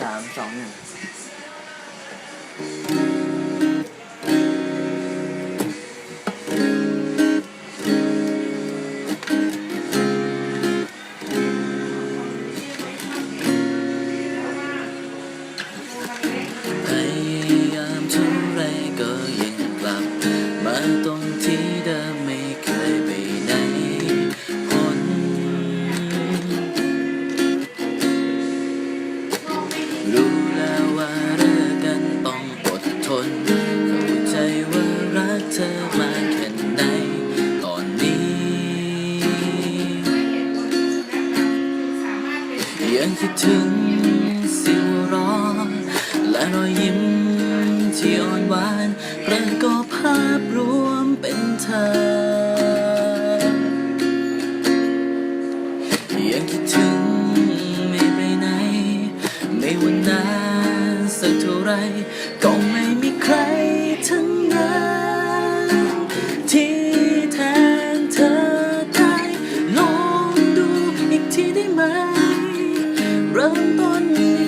สามสองหนึ่ง คิดถึงสียงร้องและรอยยิ้มที่อ่อนหวานประกอบภาพรวมเป็นเธอ ยังคิดถึงไม่ไปไหน ไม่วันนานสักเท่าไร ริ่ต้น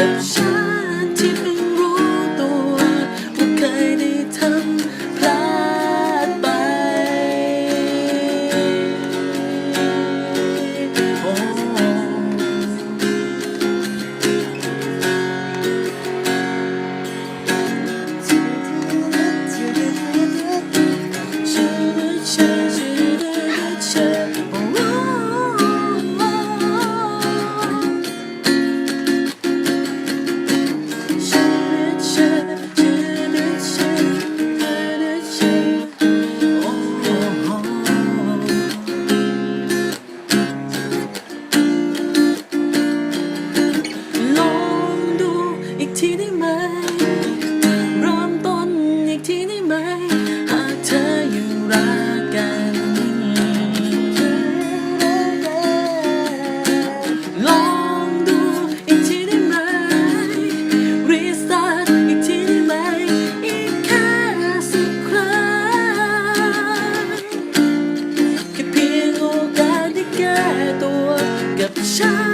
人生。time.